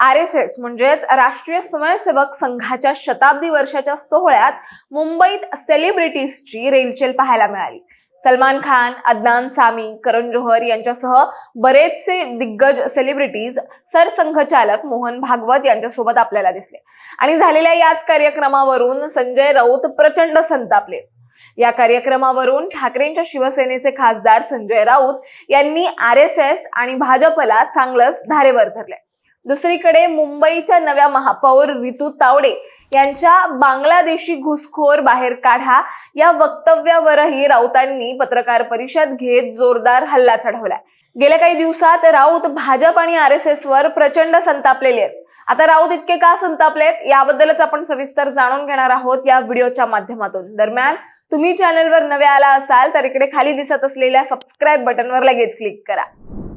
R S S म्हणजेच राष्ट्रीय स्वयंसेवक संघाच्या शताब्दी वर्षाच्या सोहळ्यात मुंबईत सेलिब्रिटीजची रेलचेल पाहायला मिळाली. सलमान खान अदनान सामी करण जोहर यांच्यासह बरेचसे दिग्गज सेलिब्रिटीज सरसंघचालक मोहन भागवत यांच्यासोबत आपल्याला दिसले. आणि झालेल्या याच कार्यक्रमावरून संजय राऊत प्रचंड संतापले. या कार्यक्रमावरून ठाकरेंच्या शिवसेनेचे खासदार संजय राऊत यांनी आर एस एस आणि भाजपला चांगलंच धारेवर धरले. दुसरीकडे मुंबईच्या नव्या महापौर रितू तावडे यांच्या बांगलादेशी घुसखोर बाहेर काढा या वक्तव्यावरही राऊतांनी पत्रकार परिषद घेत जोरदार हल्ला चढवलाय. गेल्या काही दिवसात राऊत भाजप आणि आर एस एस वर प्रचंड संतापलेले आहेत. आता राऊत इतके का संतापलेत याबद्दलच आपण सविस्तर जाणून घेणार आहोत या व्हिडिओच्या माध्यमातून. दरम्यान तुम्ही चॅनलवर नवे आला असाल तर इकडे खाली दिसत असलेल्या सबस्क्राईब बटनवर लगेच क्लिक करा.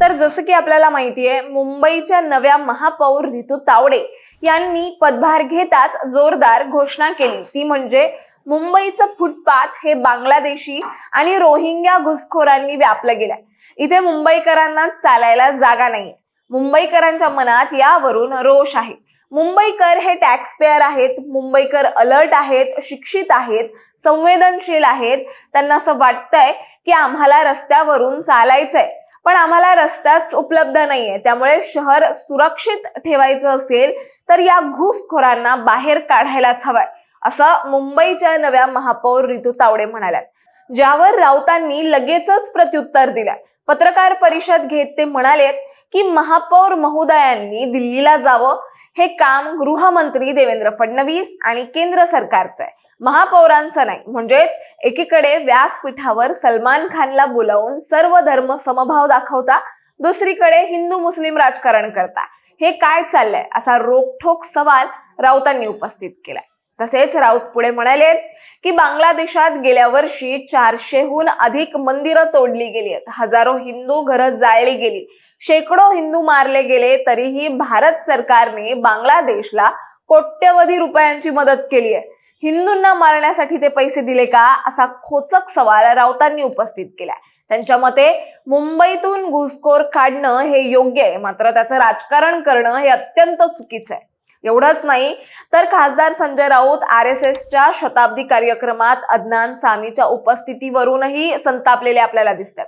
तर जसं की आपल्याला माहिती आहे मुंबईच्या नव्या महापौर रितू तावडे यांनी पदभार घेताच जोरदार घोषणा केली. ती म्हणजे मुंबईचं फुटपाथ हे बांगलादेशी आणि रोहिंग्या घुसखोरांनी व्यापलं गेलंय. इथे मुंबईकरांना चालायला जागा नाहीये. मुंबईकरांच्या मनात यावरून रोष आहे. मुंबईकर हे टॅक्स पेअर आहेत मुंबईकर अलर्ट आहेत शिक्षित आहेत संवेदनशील आहेत. त्यांना असं वाटतंय की आम्हाला रस्त्यावरून चालायचंय. पण आम्हाला रस्ताच उपलब्ध नाहीये. त्यामुळे शहर सुरक्षित ठेवायचं असेल तर या घुसखोरांना बाहेर काढायलाच हवाय असं मुंबईच्या नव्या महापौर रितू तावडे म्हणाल्यात. ज्यावर राऊतांनी लगेचच प्रत्युत्तर दिलं. पत्रकार परिषद घेत ते म्हणालेत की महापौर महोदयांनी दिल्लीला जावं हे काम गृहमंत्री देवेंद्र फडणवीस आणि केंद्र सरकारचं आहे. महापौरांचं नाही म्हणजेच एकीकडे व्यासपीठावर सलमान खानला बोलावून सर्व धर्म समभाव दाखवता दुसरीकडे हिंदू मुस्लिम राजकारण करता. हे काय चाललंय? असा रोखठोक सवाल राऊतांनी उपस्थित केलाय. तसेच राऊत पुढे म्हणाले की बांगलादेशात गेल्या वर्षी चारशेहून अधिक मंदिरं तोडली गेली आहेत. हजारो हिंदू घरं जाळली गेली. शेकडो हिंदू मारले गेले तरीही भारत सरकारने बांगलादेशला कोट्यवधी रुपयांची मदत केली आहे. हिंदूंना मारण्यासाठी ते पैसे दिले का? असा खोचक सवाल राऊतांनी उपस्थित केलाय. त्यांच्या मते मुंबईतून घुसखोर काढणं हे योग्य आहे मात्र त्याचं राजकारण करणं हे अत्यंत चुकीचं आहे. एवढंच नाही. तर खासदार संजय राऊत आर एस एसच्या शताब्दी कार्यक्रमात अदनान सामीच्या उपस्थितीवरूनही संतापलेले आपल्याला दिसतात.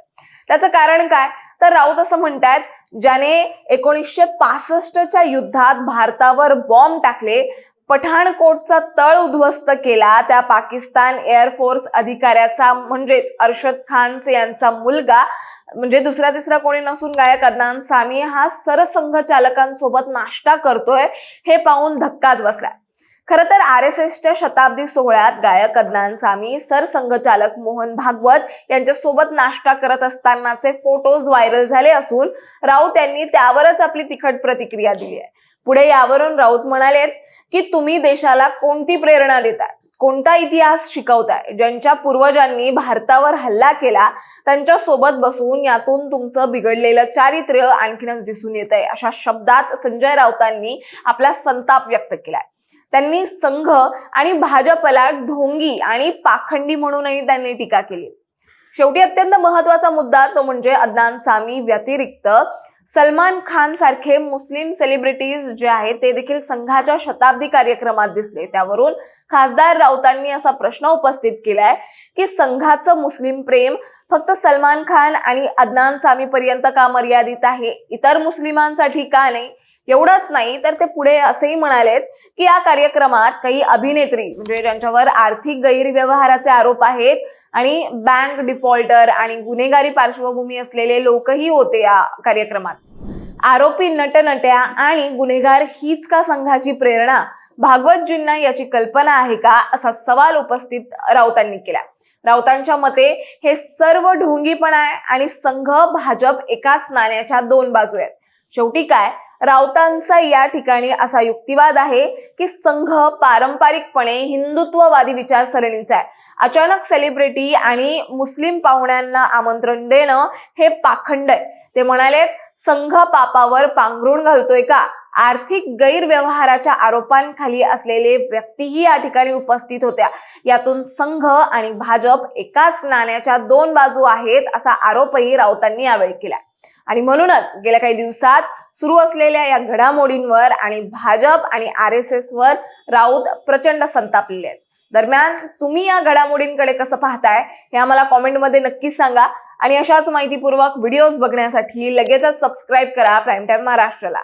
त्याचं कारण काय? तर राऊत असं म्हणतात ज्याने एकोणीसशे पासष्टच्या युद्धात भारतावर बॉम्ब टाकले पठाणकोटचा तळ उद्ध्वस्त केला त्या पाकिस्तान एअरफोर्स अधिकाऱ्याचा म्हणजेच अर्शद खान यांचा मुलगा म्हणजे दुसरा तिसरा कोणी नसून गायक अदनान सामी हा सरसंघचालकांसोबत नाश्ता करतोय हे पाहून धक्काच बसलाय खर तर आर एस एसच्या शताब्दी सोहळ्यात गायक अदनान सामी सरसंघचालक मोहन भागवत यांच्यासोबत नाश्ता करत असतानाचे फोटोज व्हायरल झाले असून राऊत यांनी त्यावरच आपली तिखट प्रतिक्रिया दिली आहे. पुढे यावरून राऊत म्हणालेत की तुम्ही देशाला कोणती प्रेरणा देताय कोणता इतिहास शिकवताय? ज्यांच्या पूर्वजांनी भारतावर हल्ला केला त्यांच्यासोबत बसून यातून तुमचं बिघडलेलं चारित्र्य आणखीनच दिसून येत आहे अशा शब्दात संजय राऊतांनी आपला संताप व्यक्त केलाय. त्यांनी संघ आणि भाजपला ढोंगी आणि पाखंडी म्हणूनही त्यांनी टीका केली. शेवटी अत्यंत महत्त्वाचा मुद्दा तो म्हणजे अदनान सामी व्यतिरिक्त सलमान खान सारखे मुस्लिम सेलिब्रिटीज जे आहेत ते देखील संघाच्या शताब्दी कार्यक्रमात दिसले. त्यावरून खासदार राऊतांनी असा प्रश्न उपस्थित केलाय की संघाचं मुस्लिम प्रेम फक्त सलमान खान आणि अदनान सामी पर्यंत का मर्यादित आहे? इतर मुस्लिमांसाठी का नाही? एवढंच नाही तर ते पुढे असेही म्हणालेत की या कार्यक्रमात काही अभिनेत्री म्हणजे ज्यांच्यावर आर्थिक गैरव्यवहाराचे आरोप आहेत आणि बँक डिफॉल्टर आणि गुन्हेगारी पार्श्वभूमी असलेले लोकही होते या कार्यक्रमात. आरोपी नटनट्या आणि गुन्हेगार हीच का संघाची प्रेरणा? भागवतजींना याची कल्पना आहे का? असा सवाल उपस्थित राऊतांनी केला. राऊतांच्या मते हे सर्व ढोंगीपणा आहे आणि संघ भाजप एकाच नाण्याच्या दोन बाजू आहेत शेवटी काय? राऊतांचा या ठिकाणी असा युक्तिवाद आहे की संघ पारंपरिकपणे हिंदुत्ववादी विचारसरणीचा आहे. अचानक सेलिब्रिटी आणि मुस्लिम पाहुण्यांना आमंत्रण देणं हे पाखंड आहे. ते म्हणाले संघ पापावर पांघरुण घालतोय का? आर्थिक गैरव्यवहाराच्या आरोपांखाली असलेले व्यक्तीही या ठिकाणी उपस्थित होत्या. यातून संघ आणि भाजप एकाच नाण्याच्या दोन बाजू आहेत असा आरोपही राऊतांनी यावेळी केला. आणि म्हणूनच गेल्या काही दिवसात सुरू असलेल्या या घडामोडींवर आणि भाजप आणि आर एस एस वर राऊत प्रचंड संतापलेले आहेत. दरम्यान तुम्ही या घडामोडींकडे कसं पाहताय हे आम्हाला कॉमेंटमध्ये नक्की सांगा आणि अशाच माहितीपूर्वक व्हिडिओज बघण्यासाठी लगेचच सबस्क्राईब करा प्राईम टाईम महाराष्ट्राला.